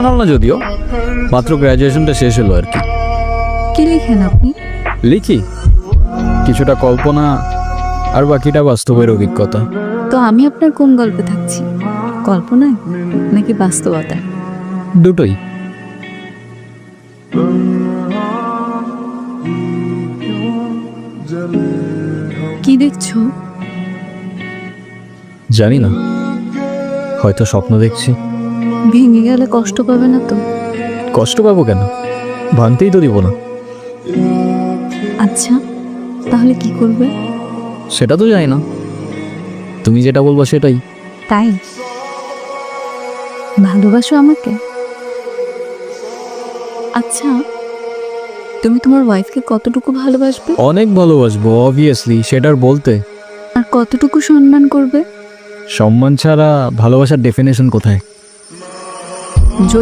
Professional না যদিও মাত্র গ্র্যাজুয়েশনটা শেষ হলো আর কি। কি লিখেন আপনি? লিখি। কিছুটা কল্পনা আর বাকিটা বাস্তবের অভিজ্ঞতা। তো আমি আপনার কোন গল্পে থাকছি? কল্পনায় নাকি বাস্তবতায়? দুটোই। কি দেখছ? জানি না। হয়তো স্বপ্ন দেখছি। ভেঙে গেলে কষ্ট পাবে না তো? কষ্ট পাবো কেন? ভাঙতেই তো দিব না। আচ্ছা তাহলে কি করবে? সেটা তো জানি না। তুমি যেটা বলব সেটাই। তাই? ভালোবাসো আমাকে? আচ্ছা তুমি তোমার ওয়াইফকে কতটুকু ভালোবাসবে? অনেক ভালোবাসবো অবভিয়াসলি সেটার বলতে। আর কতটুকু সম্মান করবে? সম্মান ছাড়া ভালোবাসার ডেফিনেশন কোথায়? 你就